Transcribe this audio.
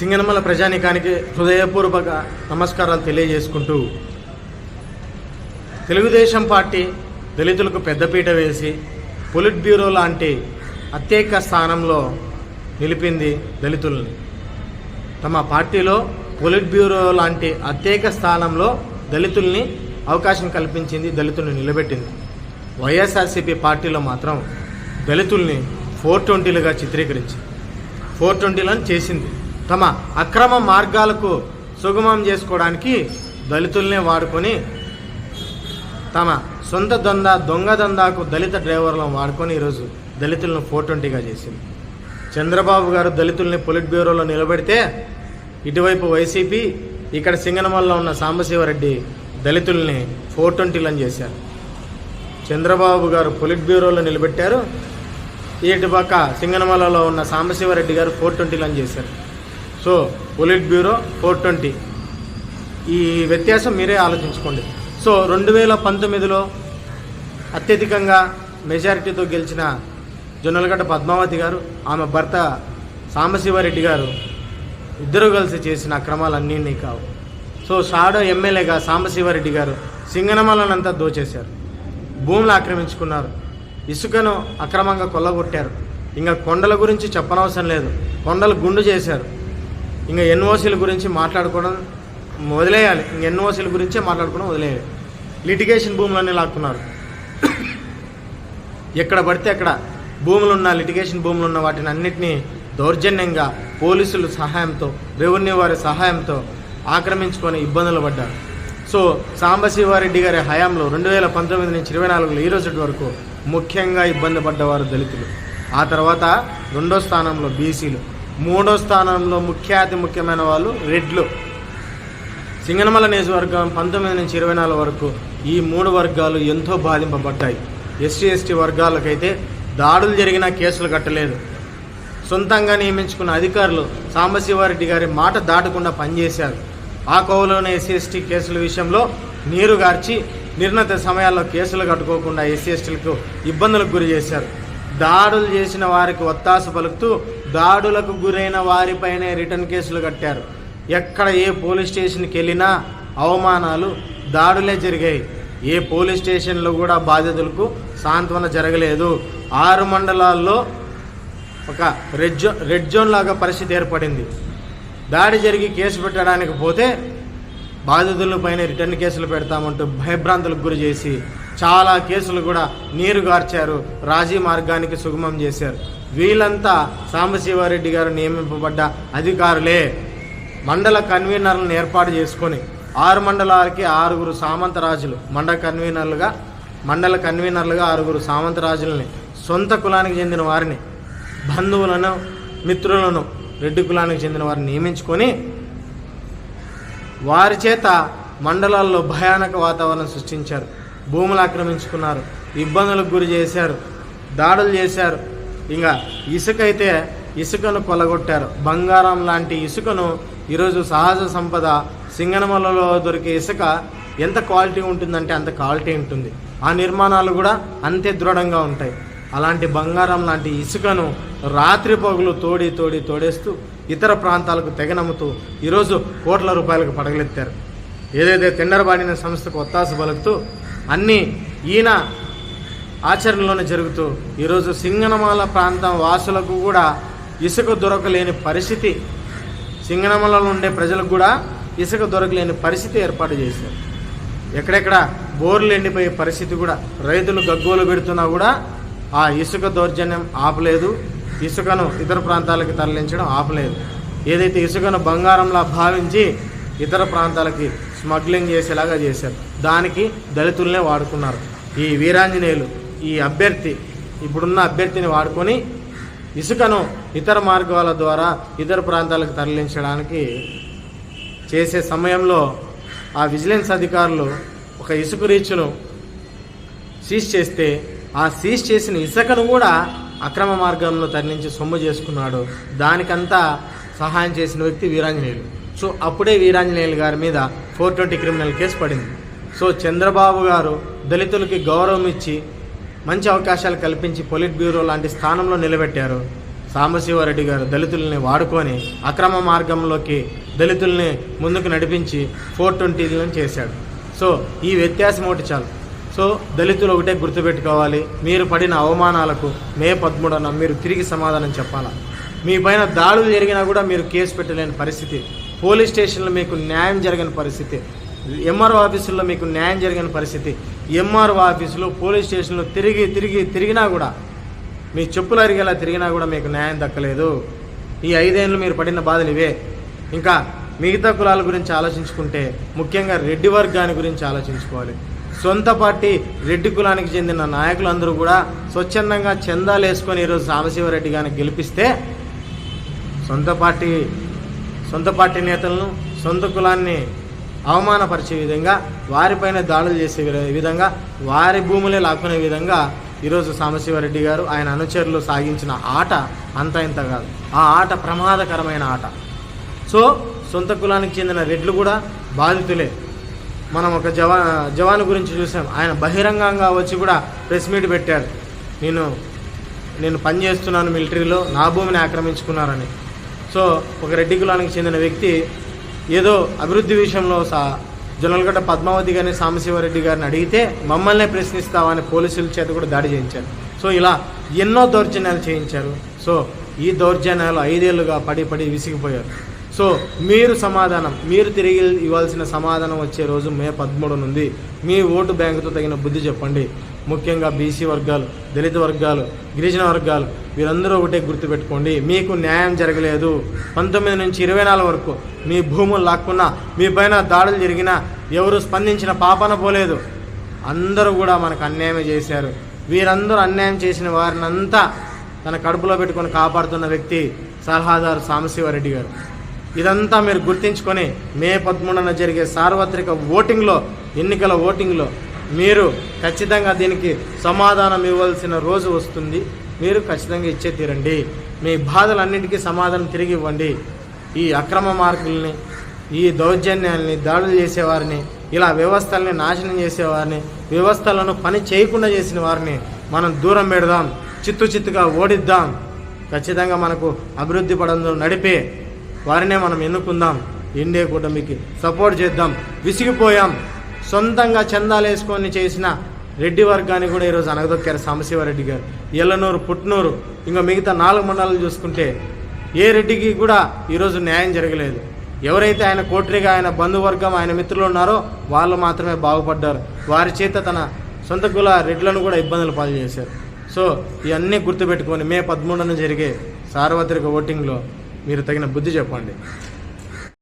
సింగనమల ప్రజానికానికి హృదయపూర్వక నమస్కారాలు తెలియజేసుకుంటూ తెలుగుదేశం పార్టీ దళితులకు పెద్దపీట వేసి పొలిట్ బ్యూరో లాంటి అత్యేక స్థానంలో నిలిపింది దళితుల్ని. తమ పార్టీలో పొలిట్ బ్యూరో లాంటి అత్యేక స్థానంలో దళితుల్ని అవకాశం కల్పించింది దళితుల్ని నిలబెట్టింది. వైఎస్ఆర్సీపీ పార్టీలో మాత్రం దళితుల్ని ఫోర్ ట్వంటీలుగా చిత్రీకరించింది ఫోర్ ట్వంటీలను చేసింది. తమ అక్రమ మార్గాలకు సుగమం చేసుకోవడానికి దళితుల్నే వాడుకొని తమ సొంత దొంద దొంగ దందాకు దళిత డ్రైవర్లను వాడుకొని ఈరోజు దళితులను ఫోర్ ట్వంటీగా చేసింది. చంద్రబాబు గారు దళితుల్ని పొలిట్ బ్యూరోలో నిలబెడితే ఇటువైపు వైసీపీ ఇక్కడ సింగనమల్లో ఉన్న సాంబశివరెడ్డి దళితుల్ని ఫోర్ ట్వంటీలను చేశారు. చంద్రబాబు గారు పొలిట్ బ్యూరోలో నిలబెట్టారు. ఇటు పక్క సింగనమలలో ఉన్న సాంబశివరెడ్డి గారు ఫోర్ ట్వంటీలను చేశారు. So politburo four twenty. ఈ వ్యత్యాసం మీరే ఆలోచించుకోండి. సో రెండు వేల పంతొమ్మిదిలో అత్యధికంగా మెజారిటీతో గెలిచిన జొన్నలగడ్డ పద్మావతి గారు ఆమె భర్త సాంబశివారెడ్డి గారు ఇద్దరు కలిసి చేసిన అక్రమాలన్నీ కావు. సో షాడో ఎమ్మెల్యేగా సాంబశివారెడ్డి గారు సింగనమలనంతా దోచేశారు. భూములు ఆక్రమించుకున్నారు. ఇసుకను అక్రమంగా కొల్లగొట్టారు. ఇంకా కొండల గురించి చెప్పనవసరం లేదు. కొండలు గుండు చేశారు. ఇంకా ఎన్ఓసీల గురించి మాట్లాడుకోవడం వదిలేయాలి ఇంక ఎన్ఓసీల గురించే మాట్లాడుకోవడం వదిలేయాలి లిటిగేషన్ భూములన్నీ లాక్కున్నారు. ఎక్కడ పడితే అక్కడ భూములున్న లిటిగేషన్ భూములున్న వాటిని అన్నిటినీ దౌర్జన్యంగా పోలీసుల సహాయంతో రెవెన్యూ వారి సహాయంతో ఆక్రమించుకొని ఇబ్బందులు పడ్డారు. సో సాంబశివారెడ్డి గారి హయాంలో రెండు వేల పంతొమ్మిది నుంచి ఇరవై నాలుగులో ఈ రోజు వరకు ముఖ్యంగా ఇబ్బంది పడ్డవారు దళితులు. ఆ తర్వాత రెండో స్థానంలో బీసీలు. మూడో స్థానంలో ముఖ్య అతి ముఖ్యమైన వాళ్ళు రెడ్లు. సింగనమల నియోజకవర్గం పంతొమ్మిది నుంచి ఇరవై నాలుగు వరకు ఈ మూడు వర్గాలు ఎంతో బాధింపబడ్డాయి. ఎస్సీ ఎస్టీ వర్గాలకైతే దాడులు జరిగినా కేసులు కట్టలేదు. సొంతంగా నియమించుకున్న అధికారులు సాంబశివారెడ్డి గారి మాట దాటకుండా పనిచేశారు. ఆ కోవలోని ఎస్సీ ఎస్టీ కేసుల విషయంలో నీరు గార్చి నిర్ణీత సమయాల్లో కేసులు కట్టుకోకుండా ఎస్సీ ఎస్టీలకు ఇబ్బందులకు గురి చేశారు. దాడులు చేసిన వారికి ఒత్తాస పలుకుతూ దాడులకు గురైన వారిపైనే రిటర్న్ కేసులు కట్టారు. ఎక్కడ ఏ పోలీస్ స్టేషన్కి వెళ్ళినా అవమానాలు దాడులే జరిగాయి. ఏ పోలీస్ స్టేషన్లో కూడా బాధితులకు సాంత్వన జరగలేదు. ఆరు మండలాల్లో ఒక రెడ్ జోన్ రెడ్ జోన్ లాగా పరిస్థితి ఏర్పడింది. దాడి జరిగి కేసు పెట్టడానికి పోతే బాధితులపైన రిటర్న్ కేసులు పెడతామంటూ భయభ్రాంతులకు గురి చేసి చాలా కేసులు కూడా నీరు గార్చారు రాజీ మార్గానికి సుగమం చేశారు. వీళ్ళంతా సాంబశివారెడ్డి గారు నియమింపబడ్డ అధికారులే. మండల కన్వీనర్లను ఏర్పాటు చేసుకొని ఆరు మండలాలకి ఆరుగురు సామంతరాజులు మండల కన్వీనర్లుగా మండల కన్వీనర్లుగా ఆరుగురు సామంతరాజులని సొంత కులానికి చెందిన వారిని బంధువులను మిత్రులను రెడ్డి కులానికి చెందిన వారిని నియమించుకొని వారి చేత మండలాల్లో భయానక వాతావరణం సృష్టించారు. భూములు ఆక్రమించుకున్నారు. ఇబ్బందులకు గురి చేశారు. దాడులు చేశారు. ఇంకా ఇసుక అయితే ఇసుకను కొలగొట్టారు బంగారం లాంటి ఇసుకను ఈరోజు సహజ సంపద సింగనమలలో దొరికే ఇసుక ఎంత క్వాలిటీ ఉంటుందంటే అంత క్వాలిటీ ఉంటుంది. ఆ నిర్మాణాలు కూడా అంతే దృఢంగా ఉంటాయి. అలాంటి బంగారం లాంటి ఇసుకను రాత్రి పగులు తోడి తోడి తోడేస్తూ ఇతర ప్రాంతాలకు తెగనమ్ముతూ ఈరోజు కోట్ల రూపాయలకు పడగలెత్తారు. ఏదైతే తిండరబాడిన సంస్థకు ఒత్తాస పలుకుతూ అన్నీ ఈయన ఆచరణలోనే జరుగుతూ ఈరోజు సింగనమాల ప్రాంతం వాసులకు కూడా ఇసుక దొరకలేని పరిస్థితి. సింగనమలలో ఉండే ప్రజలకు కూడా ఇసుక దొరకలేని పరిస్థితి ఏర్పాటు చేశారు. ఎక్కడెక్కడ బోర్లు ఎండిపోయే పరిస్థితి కూడా రైతులు గగ్గోలు పెడుతున్నా కూడా ఆ ఇసుక దౌర్జన్యం ఆపలేదు. ఇసుకను ఇతర ప్రాంతాలకు తరలించడం ఆపలేదు. ఏదైతే ఇసుకను బంగారంలా భావించి ఇతర ప్రాంతాలకి స్మగ్లింగ్ చేసేలాగా చేశారు. దానికి దళితులనే వాడుకున్నారు. ఈ వీరాంజనేయులు ఈ అభ్యర్థి ఇప్పుడున్న అభ్యర్థిని వాడుకొని ఇసుకను ఇతర మార్గాల ద్వారా ఇతర ప్రాంతాలకు తరలించడానికి చేసే సమయంలో ఆ విజిలెన్స్ అధికారులు ఒక ఇసుక రీచ్ను సీజ్ చేస్తే ఆ సీజ్ చేసిన ఇసుకను కూడా అక్రమ మార్గంలో తరలించి సొమ్ము చేసుకున్నాడు. దానికంతా సహాయం చేసిన వ్యక్తి వీరాంజనేయులు. సో అప్పుడే వీరాంజనేయులు గారి మీద ఫోర్ ట్వంటీ క్రిమినల్ కేసు పడింది. సో చంద్రబాబు గారు దళితులకి గౌరవం ఇచ్చి మంచి అవకాశాలు కల్పించి పొలిట్ బ్యూరో లాంటి స్థానంలో నిలబెట్టారు. సాంబశివారెడ్డి గారు దళితుల్ని వాడుకొని అక్రమ మార్గంలోకి దళితుల్ని ముందుకు నడిపించి ఫోర్ ట్వంటీలను చేశాడు. సో ఈ వ్యత్యాసం ఒకటి చాలు. సో దళితులు ఒకటే గుర్తుపెట్టుకోవాలి. మీరు పడిన అవమానాలకు మే పదమూడున మీరు తిరిగి సమాధానం చెప్పాలా? మీ పైన దాడులు జరిగినా కూడా మీరు కేసు పెట్టలేని పరిస్థితి. పోలీస్ స్టేషన్లో మీకు న్యాయం జరగని పరిస్థితి. ఎంఆర్ఓ ఆఫీసుల్లో మీకు న్యాయం జరిగిన పరిస్థితి. ఎంఆర్ఓ ఆఫీసులో పోలీస్ స్టేషన్లో తిరిగి తిరిగి తిరిగినా కూడా మీ చెప్పులు అరిగేలా తిరిగినా కూడా మీకు న్యాయం దక్కలేదు. ఈ ఐదేళ్ళు మీరు పడిన బాధలు ఇవే. ఇంకా మిగతా కులాల గురించి ఆలోచించుకుంటే ముఖ్యంగా రెడ్డి వర్గాన్ని గురించి ఆలోచించుకోవాలి. సొంత పార్టీ రెడ్డి కులానికి చెందిన నాయకులందరూ కూడా స్వచ్ఛందంగా చందాలు వేసుకొని ఈరోజు సాంబశివరెడ్డి గారిని గెలిపిస్తే సొంత పార్టీ సొంత పార్టీ నేతలను సొంత కులాన్ని అవమానపరిచే విధంగా వారిపైన దాడులు చేసే విధంగా వారి భూములే లాక్కునే విధంగా ఈరోజు సాంబశివరెడ్డి గారు ఆయన అనుచరులు సాగించిన ఆట అంత ఇంత కాదు. ఆ ఆట ప్రమాదకరమైన ఆట. సో సొంత కులానికి చెందిన రెడ్లు కూడా బాధితులే. మనం ఒక జవా జవాను గురించి చూసాం. ఆయన బహిరంగంగా వచ్చి కూడా ప్రెస్ మీట్ పెట్టాడు నేను నేను పనిచేస్తున్నాను మిలిటరీలో నా భూమిని ఆక్రమించుకున్నారని. సో ఒక రెడ్డి కులానికి చెందిన వ్యక్తి ఏదో అభివృద్ధి విషయంలో సా జొన్నలగడ్డ పద్మావతి గారిని సాంబశివరెడ్డి గారిని అడిగితే మమ్మల్నే ప్రశ్నిస్తావని పోలీసుల చేత కూడా దాడి చేయించారు. సో ఇలా ఎన్నో దౌర్జన్యాలు చేయించారు. సో ఈ దౌర్జన్యాలు ఐదేళ్ళుగా పడి పడి విసిగిపోయారు. సో మీరు సమాధానం మీరు తిరిగి ఇవ్వాల్సిన సమాధానం వచ్చే రోజు మే పదమూడు నుండి మీ ఓటు బ్యాంకుతో తగిన బుద్ధి చెప్పండి. ముఖ్యంగా బీసీ వర్గాలు దళిత వర్గాలు గిరిజన వర్గాలు వీరందరూ ఒకటే గుర్తుపెట్టుకోండి మీకు న్యాయం జరగలేదు. పంతొమ్మిది నుంచి ఇరవై నాలుగు వరకు మీ భూములు లాక్కున్నా మీ పైన దాడులు జరిగినా ఎవరు స్పందించిన పాపన పోలేదు. అందరూ కూడా మనకు అన్యాయమే చేశారు. వీరందరూ అన్యాయం చేసిన వారినంతా తన కడుపులో పెట్టుకొని కాపాడుతున్న వ్యక్తి సలహాదారు సాంబశివారెడ్డి గారు. ఇదంతా మీరు గుర్తించుకొని మే పదమూడున జరిగే సార్వత్రిక ఓటింగ్లో ఎన్నికల ఓటింగ్లో మీరు ఖచ్చితంగా దీనికి సమాధానం ఇవ్వాల్సిన రోజు వస్తుంది. మీరు ఖచ్చితంగా ఇచ్చే తీరండి. మీ బాధలన్నింటికీ సమాధానం తిరిగి ఇవ్వండి. ఈ అక్రమ మార్కుల్ని ఈ దౌర్జన్యాల్ని దాడులు చేసేవారిని ఇలా వ్యవస్థల్ని నాశనం చేసేవారిని వ్యవస్థలను పని చేయకుండా చేసిన వారిని మనం దూరం పెడదాం చిత్తు చిత్తుగా ఓడిద్దాం. ఖచ్చితంగా మనకు అభివృద్ధి పడంలో నడిపే వారినే మనం ఎన్నుకుందాం. ఎన్డీఏ కూటమికి సపోర్ట్ చేద్దాం. విసిగిపోయాం. సొంతంగా చందాలు వేసుకొని చేసిన రెడ్డి వర్గాన్ని కూడా ఈరోజు అనగదొక్కారు సాంబశివారెడ్డి గారు. ఎల్లనూరు పుట్నూరు ఇంకా మిగతా నాలుగు మండలాలు చూసుకుంటే ఏ రెడ్డికి కూడా ఈరోజు న్యాయం జరగలేదు. ఎవరైతే ఆయన కోట్రిగా ఆయన బంధువర్గం ఆయన మిత్రులు ఉన్నారో వాళ్ళు మాత్రమే బాగుపడ్డారు. వారి చేత తన సొంత కుల రెడ్లను కూడా ఇబ్బందులు పాలు చేశారు. సో ఇవన్నీ గుర్తుపెట్టుకొని మే పదమూడున జరిగే సార్వత్రిక ఓటింగ్లో మీరు తగిన బుద్ధి చెప్పండి.